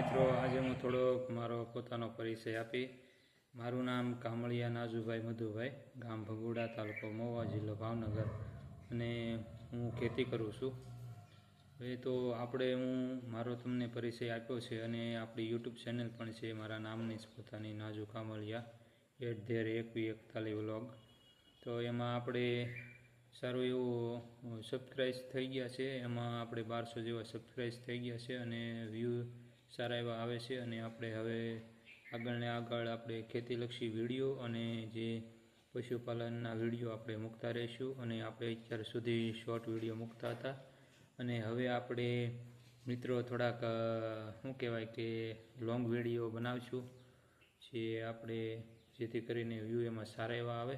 મિત્રો, આજે હું થોડોક મારો પોતાનો પરિચય આપી. મારું નામ કામળિયા નાજુભાઈ મધુભાઈ, ગામ ભગુડા, તાલુકો મહુવા જિલ્લો ભાવનગર. અને હું ખેતી કરું છું. હવે તો આપણે હું મારો તમને પરિચય આપ્યો છે અને આપણી યુટ્યુબ ચેનલ પણ છે, મારા નામની જ પોતાની, નાજુ કામળિયા, એટ ધેર એકવી એકતાલી વ્લોગ. તો એમાં આપણે સારું એવું સબસ્ક્રાઈબ થઈ ગયા છે. એમાં આપણે બારસો જેવા સબસ્ક્રાઈબ થઈ ગયા છે અને વ્યૂ સારા એવા આવે છે અને આપણે હવે આગળને આગળ આપણે ખેતીલક્ષી વીડિયો અને જે પશુપાલનના વીડિયો આપણે મૂકતા રહીશું અને આપણે અત્યાર સુધી શોર્ટ વીડિયો મૂકતા હતા. અને હવે આપણે મિત્રો થોડાક શું કહેવાય કે લોંગ વીડિયો બનાવશું જે આપણે, જેથી કરીને વ્યૂ એમાં સારા એવા આવે.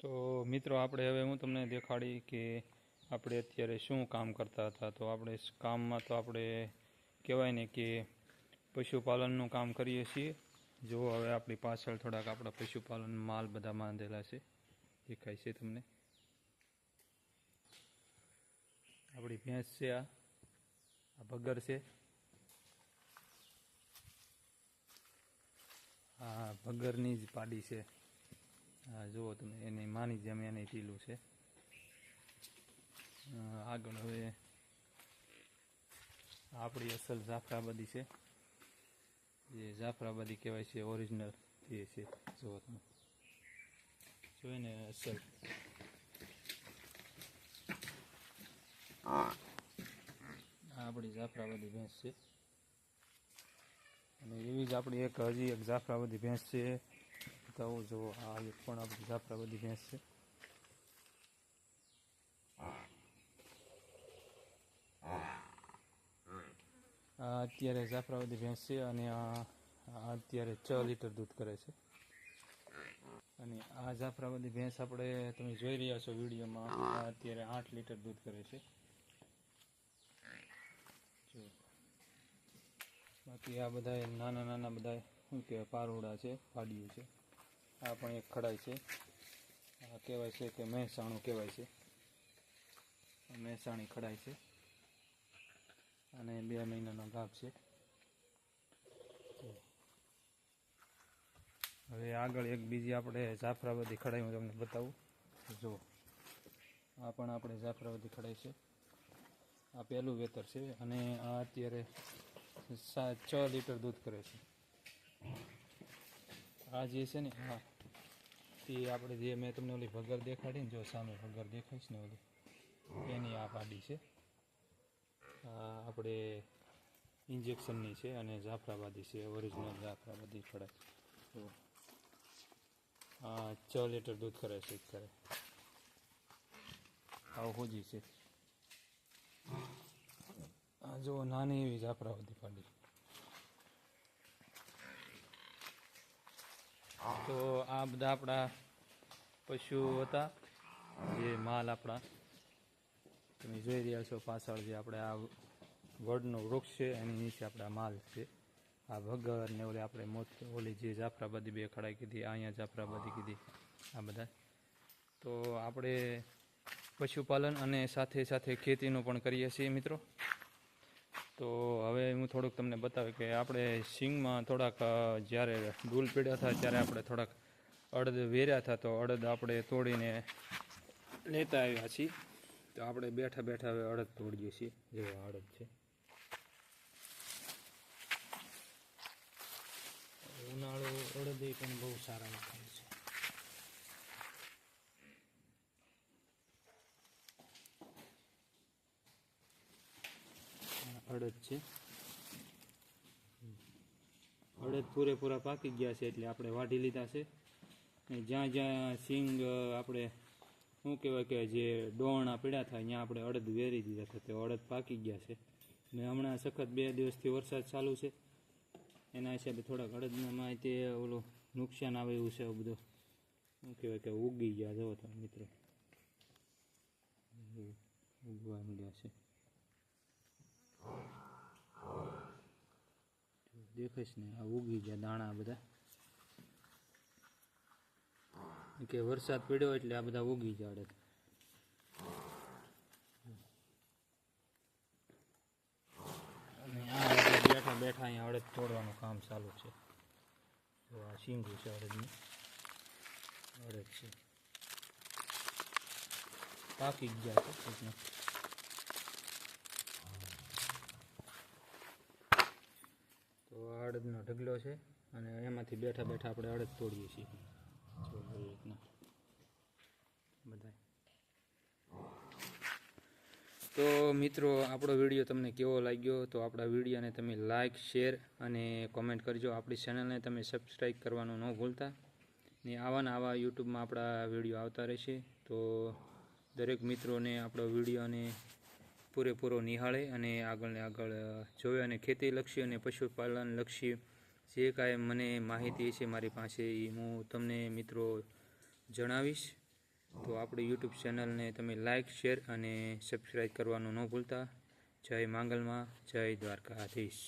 તો મિત્રો આપણે હવે હું તમને દેખાડી કે આપણે અત્યારે શું કામ કરતા હતા. તો આપણે કામમાં તો આપણે કહેવાય ને કે પશુપાલનનું કામ કરીએ છીએ. જો હવે આપણી પાછળ થોડાક આપણા પશુપાલન માલ બધા બાંધેલા છે. દેખાય છે તમને. આપણી ભેંસ છે આ. આ ભગર છે. આ ભગરની જ પાડી છે. હા જુઓ તમે, એની માની જેમ એને ટીલું છે. આગળ હવે આપણી અસલ જાફરાબાદી છે. જે જાફરાબાદી કહેવાય છે ઓરિજિનલ એ છે જુઓ તમે જોઈ ને અસલ આ આપણી જાફરાબાદી ભેંસ છે. અને એવી જ આપણી એક હજી એક જાફરાબાદી ભેંસ છે. તો જો આ એક પણ આપણી જાફરાબાદી ભેંસ છે. અત્યારે જાફરાવાદી ભેંસ છે અને અત્યારે છ લીટર દૂધ કરે છે. અને આ જાફરાવાદી ભેંસ આપણે તમે જોઈ રહ્યા છો વિડીયોમાં અત્યારે આઠ લીટર દૂધ કરે છે. બાકી આ બધા નાના નાના બધા, શું કહેવાય, પારોડા છે પાડિયું છે. આ પણ એક ખડાય છે. આ કહેવાય છે કે મહેસાણું કહેવાય છે. મહેસાણી ખડાય છે. અને બે મહિનાનો ગાભ છે. હવે આગળ એક બીજી આપણે જાફરાબાદી ખડાઈ હું તમને બતાવું. જો, આ પણ આપણે જાફરાબાદી ખડાઈ છે. આ પહેલું વેતર છે અને આ અત્યારે સાત, છ લીટર દૂધ કરે છે. આ જે છે ને હા તે આપણે જે મેં તમને ઓલી ભગર દેખાડી ને, જો સામે ભગર દેખાઈશ ને ઓલી, એની આ પાડી છે. આપણે ઇન્જેક્શનની છે અને જાફરાબાદી છે ઓરિજિનલ જાફરાબાદી ખડાઈ તો આ છ લીટર દૂધ કરે છે અત્યારે આવું હોજી છે. આ જો નાની એવી જાફરાબાદી પાડી તો આ બધા આપણા પશુ હતા જે માલ આપણા તમે જોઈ રહ્યા છો પાછળ જે આપણે આ વડનું વૃક્ષ છે, એની નીચે આપણા માલ છે. આ ભગર ને ઓલી આપણે મોત, ઓલી જે જાફરાબાદી બે ખડાઈ કીધી, અહીંયા જાફરાબાદી કીધી, આ બધા. તો આપણે પશુપાલન અને સાથે સાથે ખેતીનું પણ કરીએ છીએ મિત્રો. તો હવે હું થોડુંક તમને બતાવી કે આપણે સિંગમાં થોડાક જ્યારે ડૂલ પીડ્યા હતા, ત્યારે આપણે થોડાક અડદ વેર્યા હતા, તો અડદ આપણે તોડીને લેતા આવ્યા છીએ. તો આપણે બેઠા બેઠા હવે અડદ તોડીએ છીએ. જેવા અડદ છે. ઉનાળો અડદ પણ બહુ સારા થાય છે. અડદ છે. અડદ પૂરેપૂરા પાકી ગયા છે એટલે આપણે વાઢી લીધા છે. જ્યાં જ્યાં સિંગ આપણે શું કહેવાય કે જે ડોણા પીડા થાય, ત્યાં આપણે અડદ વેરી દીધા હતા, તે અડદ પાકી ગયા છે. ને હમણાં સખત બે દિવસથી વરસાદ ચાલુ છે. એના હિસાબે થોડાક અડદના માહિતી, ઓલું નુકસાન આવે એવું છે બધું. શું કહેવાય કે ઉગી ગયા, જવો તમે મિત્રો. ઉગવા મળ્યા છે. દેખાઈશ ને, આ ઉગી ગયા દાણા બધા. કે વરસાદ પડ્યો એટલે આ બધા ઉગી આ બેઠા બેઠા અહીંયા અડદ તોડવાનું કામ ચાલુ છે. તો આ શીંગું છે અડદનું. અડદ છે. પાકી ગયા છે તો આ અડદનો ઢગલો છે અને એમાંથી બેઠા બેઠા આપણે અડદ તોડીએ છીએ. બધાય તો મિત્રો આપણો વીડિયો તમને કેવો લાગ્યો, તો આપણા વિડીયોને તમે લાઇક શેર અને કોમેન્ટ કરજો. આપણી ચેનલને તમે સબસ્ક્રાઈબ કરવાનું ન ભૂલતા. ને આવા ને આવા યુટ્યુબમાં આપણા વીડિયો આવતા રહેશે. તો દરેક મિત્રોને આપણો વિડીયોને પૂરેપૂરો નિહાળે અને આગળ ને આગળ જોવે અને ખેતીલક્ષી અને પશુપાલન લક્ષી જે કાંઈ મને માહિતી છે મારી પાસે એ હું તમને મિત્રો જણાવીશ. તો આપણી યુટ્યુબ ચેનલને તમે લાઇક શેર અને સબસ્ક્રાઈબ કરવાનું ન ભૂલતા. જય માંગલમાં, જય દ્વારકાધીશ.